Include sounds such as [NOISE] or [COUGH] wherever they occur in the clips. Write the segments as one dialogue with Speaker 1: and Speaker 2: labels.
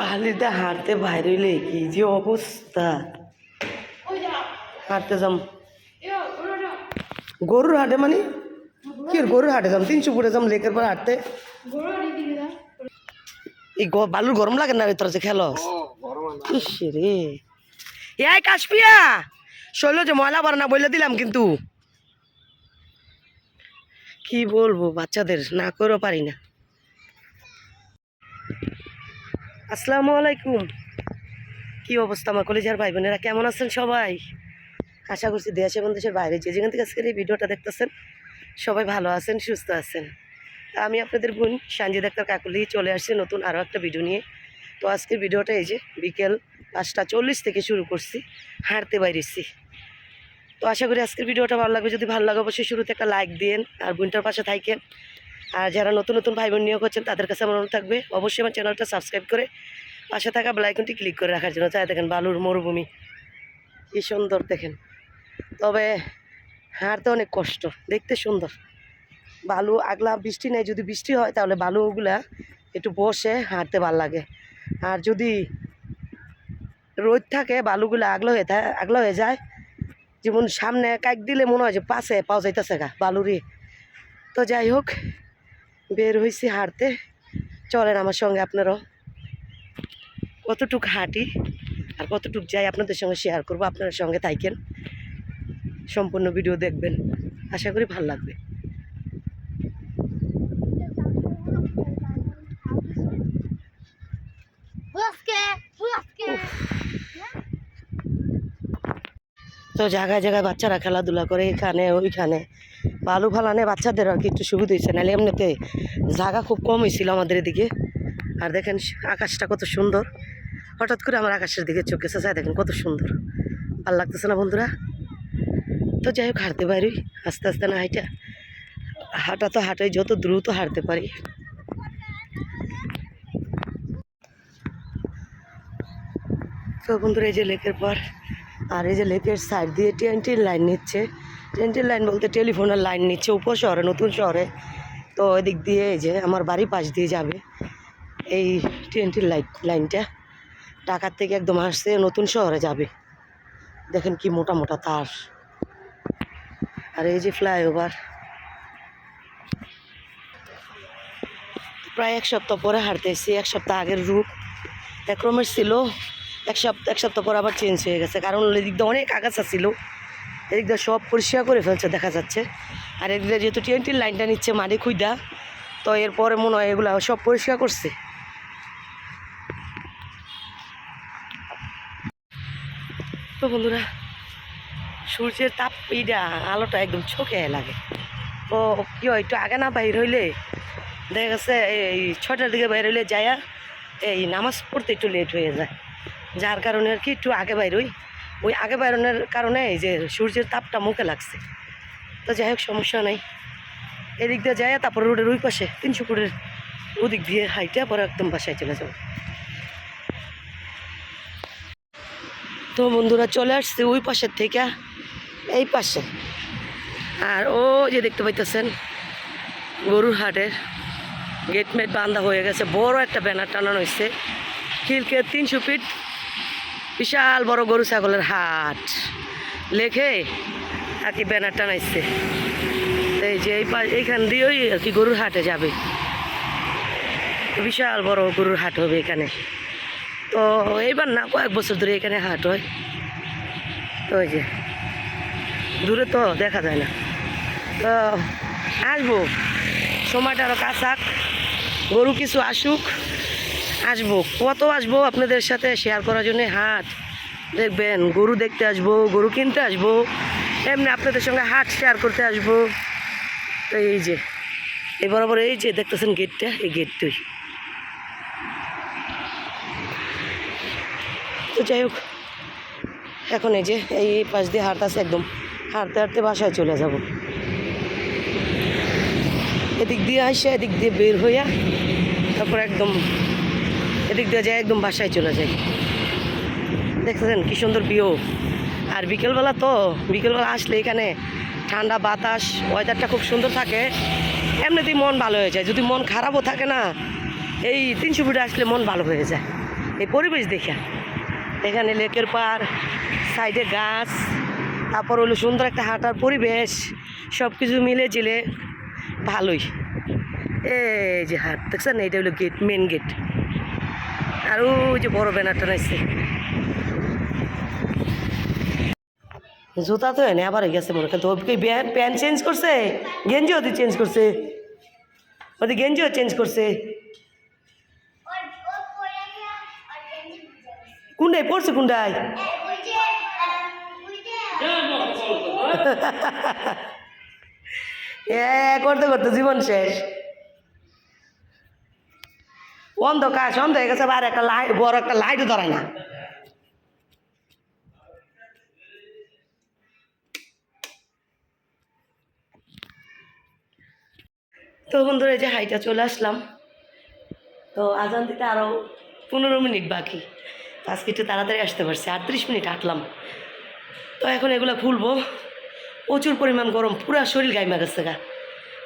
Speaker 1: পাহাড়িতে হাঁটতে বাইরে কি যে অবস্থা? হাঁটতে যাম। গরুর হাটে মানে? কি গরুর হাটে যাম? তিনশো ফুটে যাম লেকের পর হাঁটতে। এই বালুর গরম লাগে না রে তোরা যে রে। এই কাশপিয়া শৈল যে ময়লা ভরা না বলে দিলাম কিন্তু। কি বলব বাচ্চাদের? না করেও পারি না। আসসালামু আলাইকুম। কি অবস্থা আমার কলেজের ভাই বোনেরা কেমন আছেন সবাই? আশা করছি দেশ এবং দেশের বাইরে যে যেখান থেকে আজকের এই ভিডিওটা দেখতেছেন, সবাই ভালো আছেন, সুস্থ আছেন। আমি আপনাদের বোন সানজিদ আক্তার কাকুলি চলে আসছি নতুন আরও একটা ভিডিও নিয়ে। তো আজকের ভিডিওটা এই যে বিকেল পাঁচটা চল্লিশ থেকে শুরু করছি, হাঁটতে বাইরেছি। তো আশা করি আজকের ভিডিওটা ভালো লাগবে। যদি ভালো লাগে অবশ্যই শুরুতে একটা লাইক দিন আর বোনটার পাশে থাকেন আর যারা নতুন নতুন ভাই বোন নিয়োগ করছেন তাদের কাছে আমার অনুরোধ থাকবে, অবশ্যই আমার চ্যানেলটা সাবস্ক্রাইব করে পাশে থাকা বেলাইকনটি ক্লিক করে রাখার জন্য। চাই দেখেন বালুর মরুভূমি। কি সুন্দর দেখেন। তবে হাঁটতে অনেক কষ্ট, দেখতে সুন্দর। বালু আগলা বৃষ্টি নেই, যদি বৃষ্টি হয় তাহলে বালুগুলা একটু বসে হাঁটতে ভালো লাগে। আর যদি রোদ থাকে, বালুগুলো আগলা হয়ে থাকে আগলা হয়ে যায়, যেমন সামনে কাক দিলে মনে হয় যে পাশে, পাওয়া যাইতেছে গা বালুরি তো যাই হোক বের হয়েছি হাঁটতে। চলেন আমার সঙ্গে আপনারাও। কতটুক হাঁটি আর কতটুক যাই আপনাদের সঙ্গে শেয়ার করব আপনার সঙ্গে থাকেন সম্পূর্ণ ভিডিও দেখবেন। আশা করি ভালো লাগবে। তো জায়গায় জায়গায় বাচ্চারা খেলাধুলা করে এখানে ওইখানে। বালু ফালানে বাচ্চাদের আর কি একটু সুবিধা হয়েছে। নাহলে এমনিতে জায়গা খুব কম হয়েছিল আমাদের এদিকে। আর দেখেন আকাশটা কত সুন্দর। হঠাৎ করে আমার আকাশের দিকে চোখ গেছে যায় দেখেন কত সুন্দর। ভালো লাগতেছে না বন্ধুরা? তো যাই হোক, হাঁটতে পারি। আস্তে আস্তে না হাইটা হাঁটা তো হাঁটাই, যত দ্রুত হাঁটতে পারি। তো বন্ধুরা, এই যে লেকের পর, আর এই যে লেকের সাইড দিয়ে ট্রেনটির লাইন নিচ্ছে। ট্রেনটির লাইন বলতে টেলিফোনের লাইন নিচ্ছে, উপর শহরে, নতুন শহরে। তো এদিক দিয়ে এই যে আমার বাড়ির পাশ দিয়ে যাবে। এই ট্রেনটির লাইট লাইনটা ঢাকার থেকে একদম আসছে, নতুন শহরে যাবে। দেখেন কি মোটা মোটা তার। আর এই যে ফ্লাইওভার প্রায় এক সপ্তাহ পরে হাঁটতেছি, এক সপ্তাহ আগের রূপ একরমের ছিল, এক সপ্তাহ এক সপ্তাহ পর আবার চেঞ্জ হয়ে গেছে। কারণ এদিক দিয়ে অনেক আগাছা ছিল। এদিক দিয়ে সব পরিষ্কার করে ফেলছে, দেখা যাচ্ছে। আর এদিক দিয়ে যেহেতু টিএনটির লাইনটা নিচ্ছে মাটি খুঁজা তো এরপরে মনে হয় এগুলো সব পরিষ্কার করছে। তো বন্ধুরা, সূর্যের তাপ এইটা আলোটা একদম চোখে লাগে। তো কি হয়, একটু আগে না বাইর হইলে, দেখা গেছে এই ছটার দিকে বাইর হইলে যায়া এই নামাজ পড়তে একটু লেট হয়ে যায়। যার কারণে আর কি একটু আগে বাইর হই। ওই আগে বাইরনের কারণে এই যে সূর্যের তাপটা মুখে লাগছে। তো যাই হোক, সমস্যা নাই। এদিক দিয়ে যায় তারপর রোডের ওই পাশে তিনশো ফুটের ওদিক দিয়ে হাইটা পরে একদম বাসায় চলে যাব। তো বন্ধুরা, চলে আসছে ওই পাশের থেকে, এই পাশে। আর ও যে দেখতে পাইতেছেন, গরুর হাটের গেটমেট বান্ধা হয়ে গেছে। বড় একটা ব্যানার টানানো হয়েছে। খিলকে তিনশো ফিট বিশাল বড় গরু ছাগলের হাট। লেখে আর কি ব্যানার টানাইছে। এই যে এই এইখান দিয়েই আর কি গরুর হাটে যাবে। বিশাল বড় গরুর হাট হবে এখানে। তো এইবার না, কয়েক বছর ধরে এখানে হাট হয়। তো ওই যে, দূরে তো দেখা যায় না। তো আসব। সময়টা আরও কাছাক। গরু কিছু আসুক। আসব, কত আসব আপনাদের সাথে শেয়ার করার জন্য? হাট, দেখবেন, গরু দেখতে আসব, গরু কিনতে আসব, এমনি আপনাদের সঙ্গে হাট শেয়ার করতে আসব। তো এই যে, এই বরাবর এই যে, দেখতেছেন গেটটা এই গেটটাই তো যাই হোক, এখন এই যে, এই পাশ দিয়ে হাঁটতেছে একদম। হাঁটতে হাঁটতে বাসায় চলে যাব। এদিক দিয়ে আসে এদিক দিয়ে বের হইয়া, তারপর একদম এদিক দিয়ে যায়, একদম বাসায় চলে যায়। দেখতেছেন কি সুন্দর বিও আর বিকেলবেলা তো, বিকেলবেলা আসলে এখানে ঠান্ডা বাতাস ওয়েদারটা খুব সুন্দর থাকে। এমনিতেই মন ভালো হয়ে যায়। যদি মন খারাপও থাকে না, এই তিনশো ফুটে আসলে মন ভালো হয়ে যায়। এই পরিবেশ দেখা এখানে লেকের পার, সাইডে গাছ, তারপর হলো সুন্দর একটা হাঁটার পরিবেশ সব কিছু মিলে জিলে ভালোই। এই যে হাট, দেখছেন? এইটা হলো গেট মেন গেট আর ওই যে বড় ব্যানারটা নাইছে জুতা তো এনে আবার গেছে মনে করতে ওই প্যান্ট চেঞ্জ করছে? গেঞ্জি ওদের চেঞ্জ করছে। ওদের গেঞ্জিও চেঞ্জ করছে। কুন্ডায় পড়ছে কুন্ডায়? [LAUGHS] এ, করতে করতে জীবন শেষ। অন্ধকার, সন্ধ হয়ে গেছে আর একটা লাইট বড় একটা লাইটও ধরায় না। তো বন্ধুরা, এই যে হাইটা চলে আসলাম। তো আজান দিতে আরও পনেরো মিনিট বাকি। আজকে একটু তাড়াতাড়ি আসতে পারছি, আটত্রিশ মিনিট হাঁটলাম। তো এখন এগুলো খুলবো। প্রচুর পরিমাণ গরম, পুরা শরীর গাইমা গেছে গা।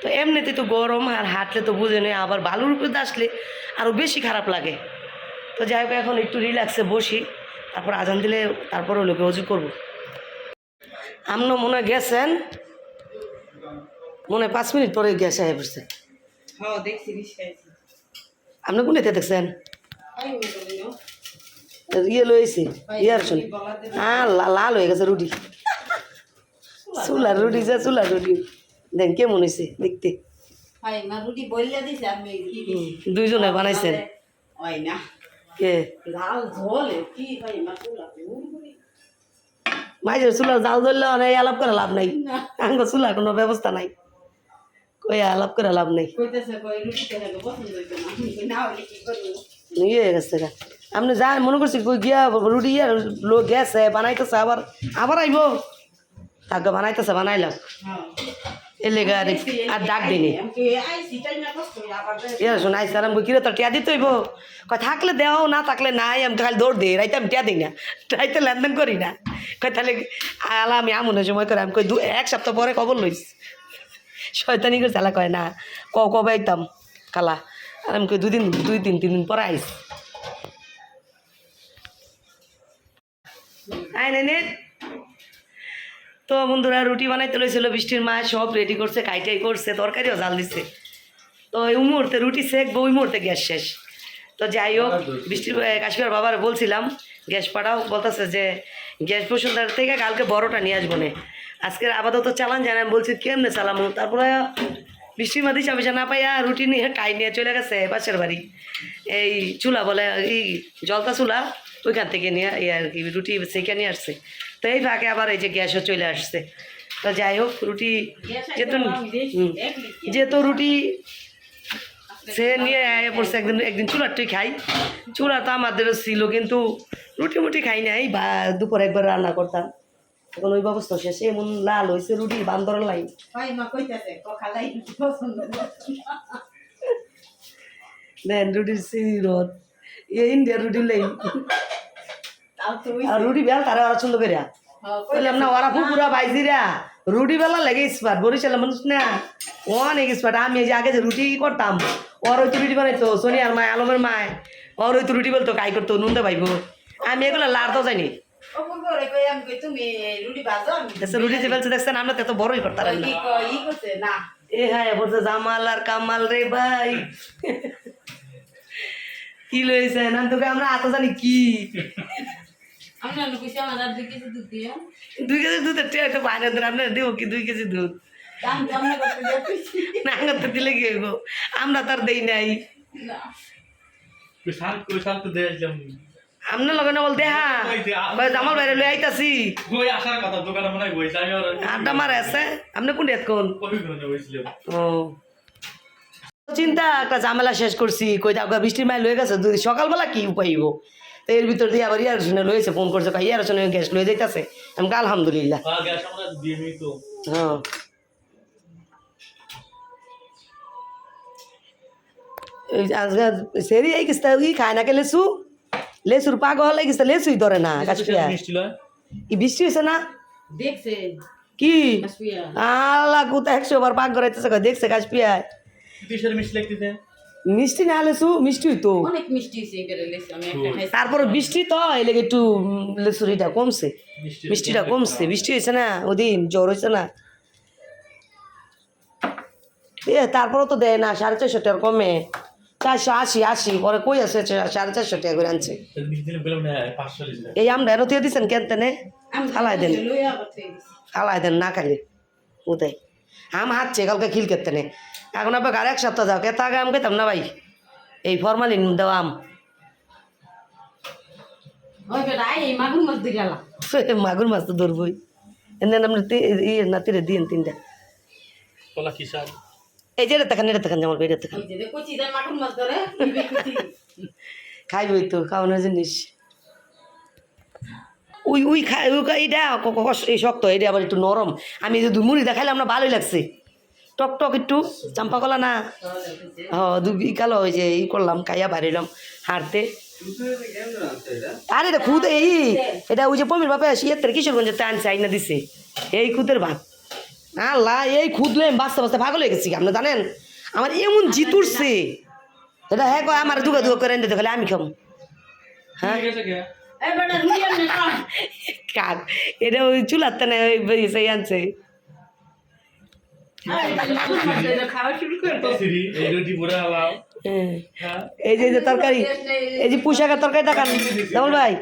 Speaker 1: তো এমনিতে তো গরম আর হাঁটলে তো বুঝে নেই আবার বালুর উপরে আসলে আরও বেশি খারাপ লাগে। তো যাই হোক এখন একটু রিল্যাক্সে বসি তারপর আজান দিলে তারপর গিয়ে অজু করব। আমনো মনে গেছেন? মনে পাঁচ মিনিট পরে গ্যাস আয় বসছে
Speaker 2: হ্যাঁ
Speaker 1: আপনি কোনটা দেখছেন? ইয়ে লয়েছে ইয়ার শুন। হ্যাঁ লাল হয়ে গেছে রুটি। চুলার রুটি যে চুলার রুটি। দেন কেমন হয়েছে দেখতে? দুইজনে বানাইছেন।
Speaker 2: হয়
Speaker 1: কে?
Speaker 2: চুলা
Speaker 1: মাইজের চুলার জাল ধরলে অনেক আলাপ করে লাভ নাই। আঙ্গ চুলার কোনো ব্যবস্থা নাই। কই আলাপ করে লাভ নাই। ইয়ে গেছে আপনি যা মনে করছি কই গিয়া রুটি ইয়ে লোক গেছে বানাইতেছে আবার আবার আইব। তাকে বানাইতেছে বানাইলাম।
Speaker 2: হ্যাঁ
Speaker 1: এলে গা আর ডাক দিনি। ইয়ে শোন আইসার আমি কিরে তোর টিয়া দিতে হইব? কয় থাকলে দেও না থাকলে নাই আমি তো খালি দৌড় দিই রাইতে আমি টিয়া দিই না। রাইতে লেনদেন করি না। কয় তাহলে আলা আমি আমন সময় করে আমি কই দু এক সপ্তাহ পরে খবর লইস। শয়তানি করে চালা কয় না ক কবে আইতাম কালা আর আমি কই দুদিন দুই দিন তিন দিন পরে আইস। আই নাই নে। তো বন্ধুরা রুটি বানাইতে লইছিল বৃষ্টির মা সব রেডি করছে কাইটাই করছে তরকারিও জাল দিছে। তো ওই মুহূর্তে রুটি সেকবো ওই মুহূর্তে গ্যাস শেষ। তো যাই হোক বৃষ্টির কাশ্মীর বাবার বলছিলাম গ্যাস পাঠাও বলতেছে যে গ্যাস বসুন্ধার থেকে কালকে বড়টা নিয়ে আসব না। আজকের আপাতত চালান আমি বলছি কেমনে চালামো? তারপরে বৃষ্টির মাঝে চাপে না পাইয়া রুটি নিয়ে কাই নিয়ে চলে গেছে পাশের বাড়ি। এই চুলা বলে এই জলতা চুলা ওইখান থেকে নিয়ে আর কি রুটি সেকে নিয়ে আসছে। তো এই ফাঁকে আবার এই যে গ্যাসও চলে আসছে। তো যাই হোক রুটি যেহেতু যেহেতু রুটি সে নিয়ে আয়া পড়ছে একদিন একদিন চুলারটাই খাই। চুলা তো আমাদেরও ছিল কিন্তু রুটি মুটি খাই নাই বা দুপুর একবার রান্না করতাম। এখন ওই ব্যবস্থা শেষ এমন লাল হয়েছে রুটি বান্দর লাই।
Speaker 2: ভাই মা কইতেছে কখালাই পছন্দ না।
Speaker 1: দেন রুটির সিরত। ইন্ডিয়ার রুটি লাই।
Speaker 2: তাও তো ওই
Speaker 1: আর রুটি বেল তারা পছন্দ করিয়া
Speaker 2: হ্যাঁ,
Speaker 1: বললাম না ওরা পুকুরা বাইজিরা রুটি বেলা লাগে স্পাট বরিশাল মানুষ না। ও অনেক স্পাট আমি যে আগে যে রুটি করতাম ওর ওই তো রুটি বানাইতো সোনিয়ার মায় আলমের মায়। ওর ওই তো রুটি বলতো কাই করতো নুনতে পাইব? আমি এগুলো লাড়তেও
Speaker 2: আমি তুমি রুটি আমি
Speaker 1: যে বেলছে দেখছেন আমরা তো এত বড়ই করতাম না। এ হ্যাঁ বলছে জামাল আর কামাল রে ভাই। কি লইছে না তোকে আমরা এত জানি কি
Speaker 2: আমি না কইছি আমার আর দুই কেজি দিও
Speaker 1: বাইরে আপনার দিব কি কেজি দুধ?
Speaker 2: না করতে
Speaker 1: দিলে কি হইব? আমরা নাই। লগে না বল দেহা জামাল বাইরে লই আইতাছি।
Speaker 3: হয় বইছে আমি আর
Speaker 1: আড্ডা মারে আছে? আপনি কোন ডেট কোন? ও। চিন্তা একটা ঝামেলা শেষ করছি। কই গা, বৃষ্টির মাই লয়ে গেছে সকালবেলা কি উপায় তো এর ভিতর দিয়ে আবার ইয়ার শুনে লয়েছে ফোন করছে কই ইয়ার শুনে গ্যাস লয়ে যাইতাছে? আমি আলহামদুলিল্লাহ। হ্যাঁ এই যে আজকে সেরি এই কিস্তা ই খায় না কে লেসু? লেসুর পাগল এই কিস্তা লেসুই ধরে না কাশ্মীর ই বৃষ্টি হয়েছে না?
Speaker 2: দেখছে।
Speaker 1: কি? আল্লাহ কুতা একশো বার পাক করাইতেছে দেখছে কাশ্মীর
Speaker 3: কিসের মিষ্টি লাগতেছে?
Speaker 1: মিষ্টি না হলে সু মিষ্টি হইতো।
Speaker 2: অনেক মিষ্টি এবারে লেসু আমি একটা খাইছি।
Speaker 1: তারপরে বৃষ্টি তো এলাকা একটু উম, লেচুরিটা কমছে। মিষ্টিটা কমছে বৃষ্টি হয়েছে না ওদিন জ্বর হয়েছে না। এ তারপরে তো দেয় না সাড়ে চারশো টাকা কমে। চারশো আশি আশি পরে কই আছে সাড়ে চারশো টাকা করে আনছে। এই আমরা এর দিয়ে দিচ্ছেন কেন তেনে?
Speaker 2: আমি
Speaker 1: ফালাই দেন। ফালাই দেন না খালি উদয় আম হাঁটছে কালকে খিল কেতে নে এখন আবার আর এক সপ্তাহ যাও কেতা আগে আম খেতাম না ভাই? এই ফরমালিন দেওয়া আম। [LAUGHS]
Speaker 2: মাগুর মাছ
Speaker 1: তো ধরবই। এনে আমরা ইয়ে নাতিরে দিন তিনটা।
Speaker 3: কলা কি সার?
Speaker 1: এই যে এটা যেমন এটা খাইবই তো খাওয়ানোর জিনিস। উই উই খাই উই খাই এটা ক- ক- কষ- এই শক্ত এটা আবার একটু নরম। আমি যদি মুড়ি দেখাইলাম না ভালোই লাগছে। টক টক একটু চাম্পা কলা না। হ দু ওই যে ই করলাম খাইয়া বাড়িলাম হাঁটতে। আরে এটা খুদ এই এটা ওই যে পমির বাপে ইয়ের কিশোরগঞ্জের তে আনছে আইনা দিছে। এই খুদের ভাত। আল্লাহ এই খুদ লয়ে আমি বাঁচতে বাঁচতে পাগল হয়ে গেছি আপনি জানেন? আমার এমন জিত উঠছে। এটা হ্যাঁ কয় আমার দুগা দুগা করে এনে দিতে খালি আমি খাব। হ্যাঁ? কাক এটা ওই চুলাতে না আনছে।
Speaker 2: এই
Speaker 1: যে যে তরকারি এই যে পুঁশাকের তরকারি দেখান ভাই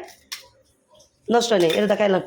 Speaker 1: নষ্ট নেই এটা দেখাইলাম।